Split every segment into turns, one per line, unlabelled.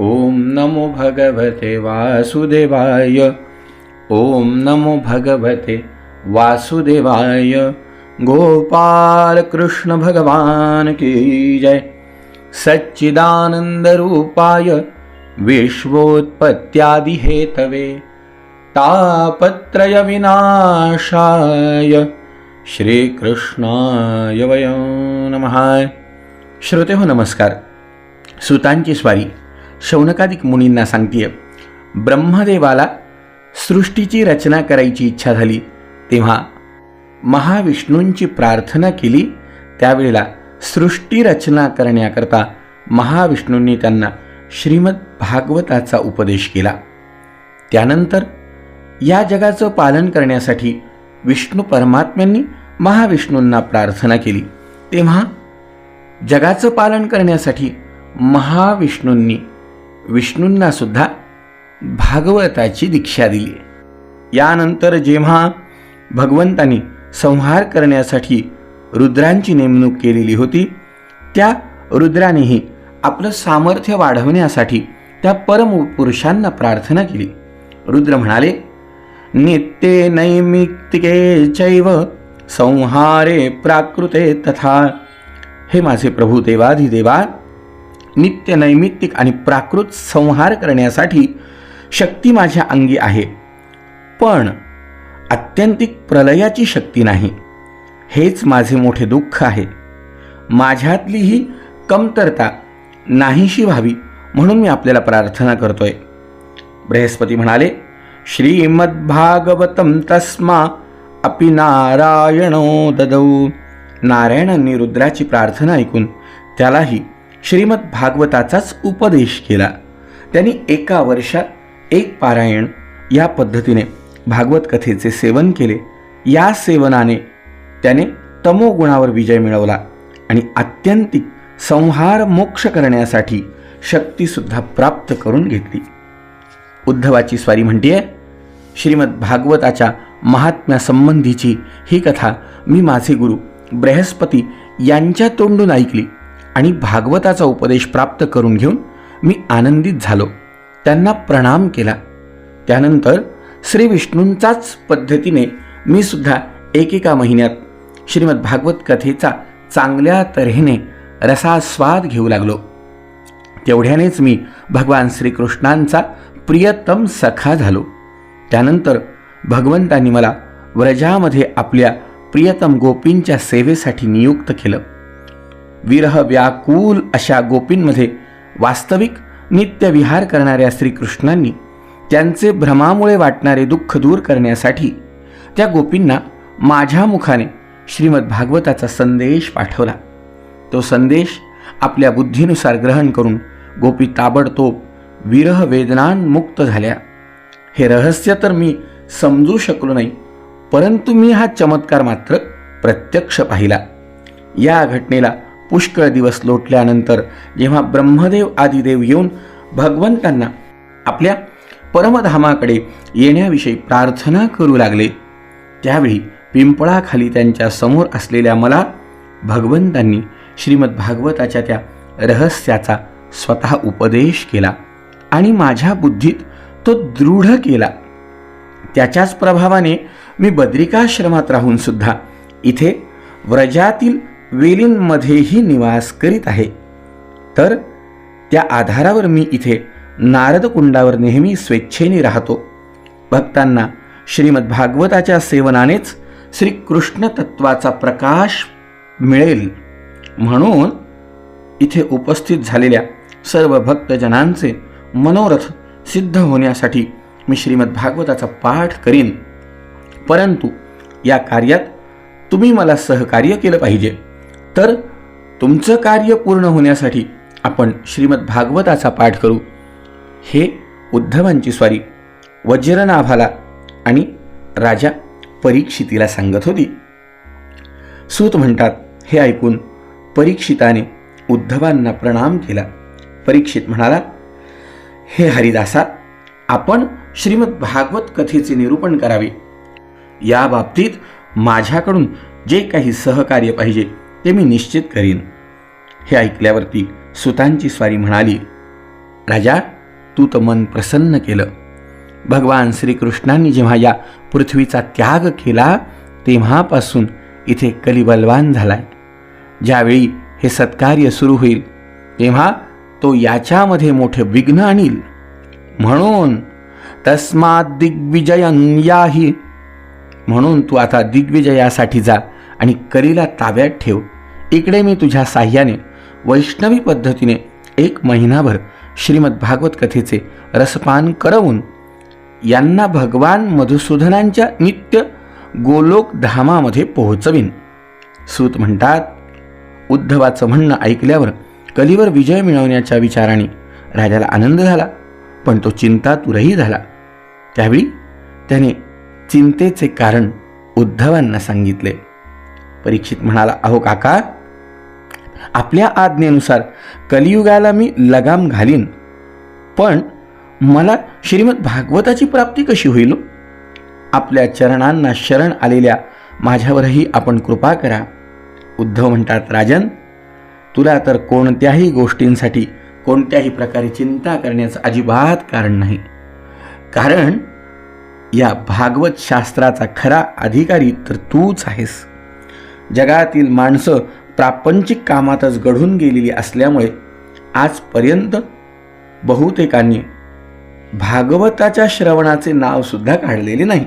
ॐ नमो भगवते वासुदेवाय। ॐ नमो भगवते वासुदेवाय। गोपाल कृष्ण भगवान की जय। सच्चिदानंद रूपाय विश्वोत्पत्त्यादि हेतवे तापत्रय विनाशाय। श्रीकृष्णाय वयं नमः। श्रोते हो नमस्कार। सुतांची स्वारी। शौनकादिक मुनींना सांगतीय ब्रह्मदेवाला सृष्टीची रचना करायची इच्छा झाली तेव्हा महाविष्णूंची प्रार्थना केली त्यावेळेला सृष्टी रचना करण्याकरता महाविष्णूंनी त्यांना श्रीमद भागवताचा उपदेश केला. त्यानंतर या जगाचं पालन करण्यासाठी विष्णू परमात्म्यांनी महाविष्णूंना प्रार्थना केली. तेव्हा जगाचं पालन करण्यासाठी महाविष्णूंनी विष्णूंना सुद्धा भागवताची दीक्षा दिली. यानंतर जेव्हा भगवंतांनी संहार करण्यासाठी रुद्रांची नेमणूक केलेली होती त्या रुद्रानेही आपलं सामर्थ्य वाढवण्यासाठी त्या परमपुरुषांना प्रार्थना केली. रुद्र म्हणाले नित्ये नैमित्तिके चैव संहारे प्राकृते तथा. हे माझे प्रभू देवाधिदेवा नित्य नैमित्तिक आणि प्राकृत संहार करण्यासाठी शक्ती माझ्या अंगी आहे. पण आत्यंतिक प्रलयाची शक्ती नाही. हेच माझे मोठे दुःख आहे. माझ्यातली ही कमतरता नाहीशी व्हावी म्हणून मी आपल्याला प्रार्थना करतोय. बृहस्पती म्हणाले श्रीमद्भागवतम तस्मा अपि नारायणो ददौ. नारायणांनी रुद्राची प्रार्थना ऐकून त्यालाही श्रीमद भागवताचाच उपदेश केला. त्यांनी एका वर्षात एक पारायण या पद्धतीने भागवत कथेचे सेवन केले. या सेवनाने त्याने तमोगुणावर विजय मिळवला आणि आत्यंतिक संहार मोक्ष करण्यासाठी शक्तीसुद्धा प्राप्त करून घेतली. उद्धवाची स्वारी म्हणतीये श्रीमद भागवताच्या महात्म्यासंबंधीची ही कथा मी माझे गुरु बृहस्पती यांच्या तोंडून ऐकली. आणि भागवताचा उपदेश प्राप्त करून घेऊन मी आनंदित झालो. त्यांना प्रणाम केला. त्यानंतर श्री विष्णूंचाच पद्धतीने मी सुद्धा एकेका महिन्यात श्रीमद भागवत कथेचा चांगल्या तऱ्हेने रसास्वाद घेऊ लागलो. तेवढ्यानेच मी भगवान श्रीकृष्णांचा प्रियतम सखा झालो. त्यानंतर भगवंतांनी मला व्रजामध्ये आपल्या प्रियतम गोपींच्या सेवेसाठी नियुक्त केलं. विरह व्याकुल अशा गोपींमध्ये वास्तविक नित्यविहार करणाऱ्या श्रीकृष्णांनी त्यांचे भ्रमामुळे वाटणारे दुःख दूर करण्यासाठी त्या गोपींना माझ्या मुखाने श्रीमद भागवताचा संदेश पाठवला. तो संदेश आपल्या बुद्धीनुसार ग्रहण करून गोपी ताबडतोब विरह वेदनांमुक्त झाल्या. हे रहस्य तर मी समजू शकलो नाही परंतु मी हा चमत्कार मात्र प्रत्यक्ष पाहिला. या घटनेला पुष्कळ दिवस लोटल्यानंतर जेव्हा ब्रह्मदेव आदिदेव येऊन भगवंतांना आपल्या परमधामाकडे येण्याविषयी प्रार्थना करू लागले त्यावेळी पिंपळाखाली त्यांच्यासमोर असलेल्या मला भगवंतांनी श्रीमद भागवताच्या त्या रहस्याचा स्वतः उपदेश केला आणि माझ्या बुद्धीत तो दृढ केला. त्याच्याच प्रभावाने मी बद्रिकाश्रमात राहून सुद्धा इथे व्रजातील वेलींमध्येही निवास करीत आहे. तर त्या आधारावर मी इथे नारदकुंडावर नेहमी स्वेच्छेने राहतो. भक्तांना श्रीमद भागवताच्या सेवनानेच श्रीकृष्ण तत्वाचा प्रकाश मिळेल. म्हणून इथे उपस्थित झालेल्या सर्व भक्तजनांचे मनोरथ सिद्ध होण्यासाठी मी श्रीमद भागवताचा पाठ करीन. परंतु या कार्यात तुम्ही मला सहकार्य केलं पाहिजे. तर तुमचं कार्य पूर्ण होण्यासाठी आपण श्रीमद भागवताचा पाठ करू. हे उद्धवांची स्वारी वज्रनाभाला आणि राजा परीक्षितीला सांगत होती. सूत म्हणतात हे ऐकून परीक्षिताने उद्धवांना प्रणाम केला. परीक्षित म्हणाला हे हरिदासा आपण श्रीमद भागवत कथेचे निरूपण करावे. या बाबतीत माझ्याकडून जे काही सहकार्य पाहिजे ते मी निश्चित करीन. हे ऐकल्यावरती सुतांची स्वारी म्हणाली राजा तू तर मन प्रसन्न केलं. भगवान श्रीकृष्णांनी जेव्हा या पृथ्वीचा त्याग केला तेव्हापासून इथे कलिबलवान झालाय. ज्यावेळी हे सत्कार्य सुरू होईल तेव्हा तो याच्यामध्ये मोठे विघ्न आणील. म्हणून तस्मात दिग्विजयन याही. म्हणून तू आता दिग्विजयासाठी जा. आणि करीला ताब्यात ठेव. इकडे मी तुझ्या साह्याने वैष्णवी पद्धतीने एक महिनाभर श्रीमद भागवत कथेचे रसपान करवून यांना भगवान मधुसूदनांच्या नित्य गोलोक धामामध्ये पोहोचवीन. सूत म्हणतात उद्धवाचं म्हणणं ऐकल्यावर कलीवर विजय मिळवण्याच्या विचाराने राजाला आनंद झाला पण तो चिंतातुरही झाला. त्यावेळी त्याने चिंतेचे कारण उद्धवांना सांगितले. परीक्षित म्हणाला अहो काका आपल्या आज्ञेनुसार कलियुगाला मी लगाम घालीन पण मला श्रीमद भागवताची प्राप्ती कशी होईल? आपल्या चरणांना शरण आलेल्या माझ्यावरही आपण कृपा करा. उद्धव म्हणतात राजन तुला तर कोणत्याही गोष्टींसाठी कोणत्याही प्रकारे चिंता करण्याचं अजिबात कारण नाही. कारण या भागवत शास्त्राचा खरा अधिकारी तर तूच आहेस. जगातील माणसं प्रापंचिक कामातच घडून गेलेली असल्यामुळे आजपर्यंत बहुतेकांनी भागवताच्या श्रवणाचे नावसुद्धा काढलेले नाही.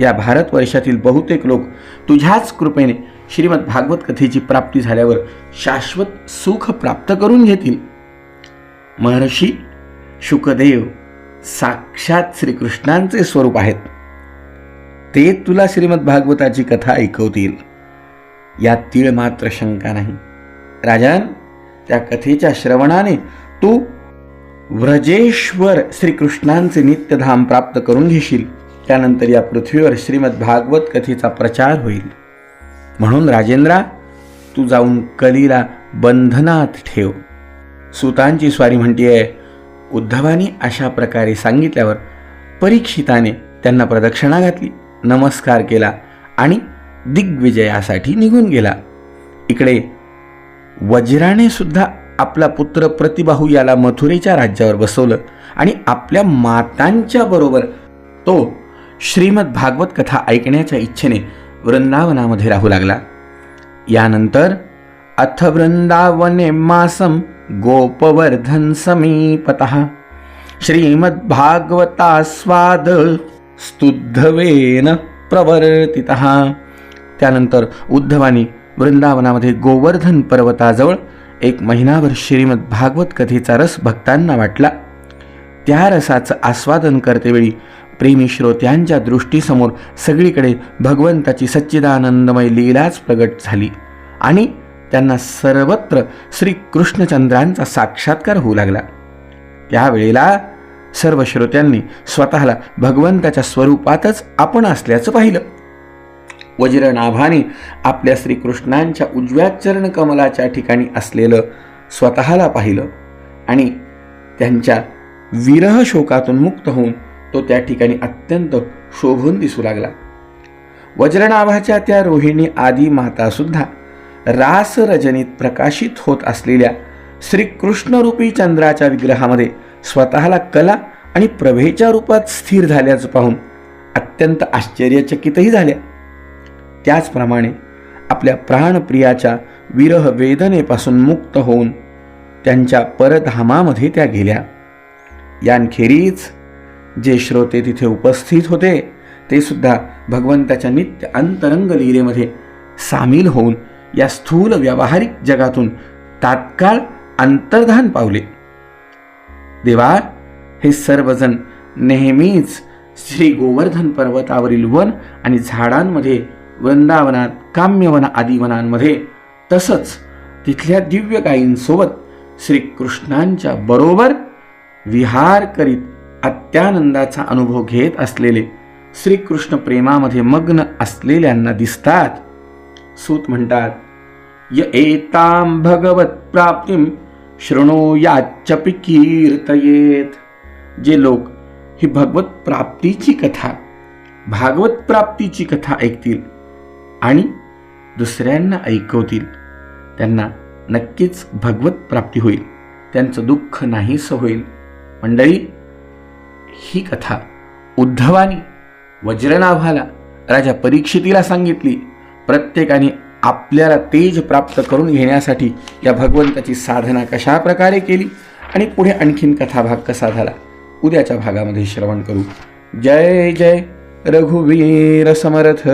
या भारतवर्षातील बहुतेक लोक तुझ्याच कृपेने श्रीमद भागवत कथेची प्राप्ती झाल्यावर शाश्वत सुख प्राप्त करून घेतील. महर्षी शुकदेव साक्षात श्रीकृष्णांचे स्वरूप आहेत. ते तुला श्रीमद भागवताची कथा ऐकवतील. यात तीळ मात्र शंका नाही. राजन त्या कथेच्या श्रवणाने तू व्रजेश्वर श्रीकृष्णांचे नित्यधाम प्राप्त करून घेशील. त्यानंतर या पृथ्वीवर श्रीमद भागवत कथेचा प्रचार होईल. म्हणून राजेंद्रा तू जाऊन कलीला बंधनात ठेव. सुतांची स्वारी म्हणतीये उद्धवानी अशा प्रकारे सांगितल्यावर परीक्षिताने त्यांना प्रदक्षिणा घातली नमस्कार केला आणि दिग्विजयासाठी निघून गेला. इकडे वज्राने सुद्धा आपला पुत्र प्रतिबाहू याला मथुरेच्या राज्यावर बसवलं आणि आपल्या मातांच्या बरोबर तो श्रीमद भागवत कथा ऐकण्याच्या इच्छेने वृंदावनामध्ये राहू लागला. यानंतर अथ वृंदावने मासम गोपवर्धन समीपत श्रीमद्भागवतास्वाद स्तुद्धवेन प्रवर्तितः त्यानंतर उद्धवानी वृंदावनामध्ये गोवर्धन पर्वताजवळ एक महिनाभर श्रीमद भागवत कथेचा रस भक्तांना वाटला. त्या रसाचं आस्वादन करतेवेळी प्रेमी श्रोत्यांच्या दृष्टीसमोर सगळीकडे भगवंताची सच्चिदानंदमय लीलाच प्रगट झाली आणि त्यांना सर्वत्र श्री कृष्णचंद्रांचा साक्षात्कार होऊ लागला. त्यावेळेला सर्व श्रोत्यांनी स्वतःला भगवंताच्या स्वरूपातच आपण असल्याचं पाहिलं. वज्रनाभाने आपल्या श्रीकृष्णांच्या उजव्या चरण कमलाच्या ठिकाणी असलेलं स्वतःला पाहिलं आणि त्यांच्या विरह शोकातून मुक्त होऊन तो त्या ठिकाणी अत्यंत शोभून दिसू लागला. वज्रनाभाच्या त्या रोहिणी आदी माता सुद्धा रास रजनीत प्रकाशित होत असलेल्या श्रीकृष्णरूपी चंद्राच्या विग्रहामध्ये स्वतःला कला आणि प्रभेच्या रूपात स्थिर झाल्याचं पाहून अत्यंत आश्चर्यचकितही झाल्या. त्याचप्रमाणे आपल्या प्राणप्रियाच्या विरह वेदनेपासून मुक्त होऊन त्यांच्या परधामामध्ये त्या गेल्या. यांखेरीज जे श्रोते तिथे उपस्थित होते ते सुद्धा भगवंताच्या नित्य अंतरंग लीलेमध्ये सामील होऊन या स्थूल व्यावहारिक जगातून तात्काळ अंतर्धान पावले. देवा हे सर्वजण नेहमीच श्री गोवर्धन पर्वतावरील वन आणि झाडांमध्ये वृंदावनात काम्यवन आदी वनांमध्ये तसंच तिथल्या दिव्य गायींसोबत श्रीकृष्णांच्या बरोबर विहार करीत अत्यानंदाचा अनुभव घेत असलेले श्रीकृष्ण प्रेमामध्ये मग्न असलेल्यांना दिसतात. सूत म्हणतात य एतां भगवत प्राप्तिम शृणोयाच्चपि कीर्तयेत. जे लोक ही भगवत प्राप्तीची कथा भागवत प्राप्तीची कथा ऐकतील. आणि दुसऱ्यांना ऐकवतील. त्यांना नक्कीच भगवत प्राप्ती होईल. त्यांचं दुःख नाहीसं होईल. मंडळी ही कथा उद्धवानी वज्रनाभाला राजा परीक्षितीला सांगितली. प्रत्येकाने आपल्याला तेज प्राप्त करून घेण्यासाठी या भगवंताची साधना कशा प्रकारे केली आणि पुढे आणखीन कथा भाग कसा झाला? उद्याच्या भागामध्ये श्रवण करू. जय जय रघुवीर समर्थ!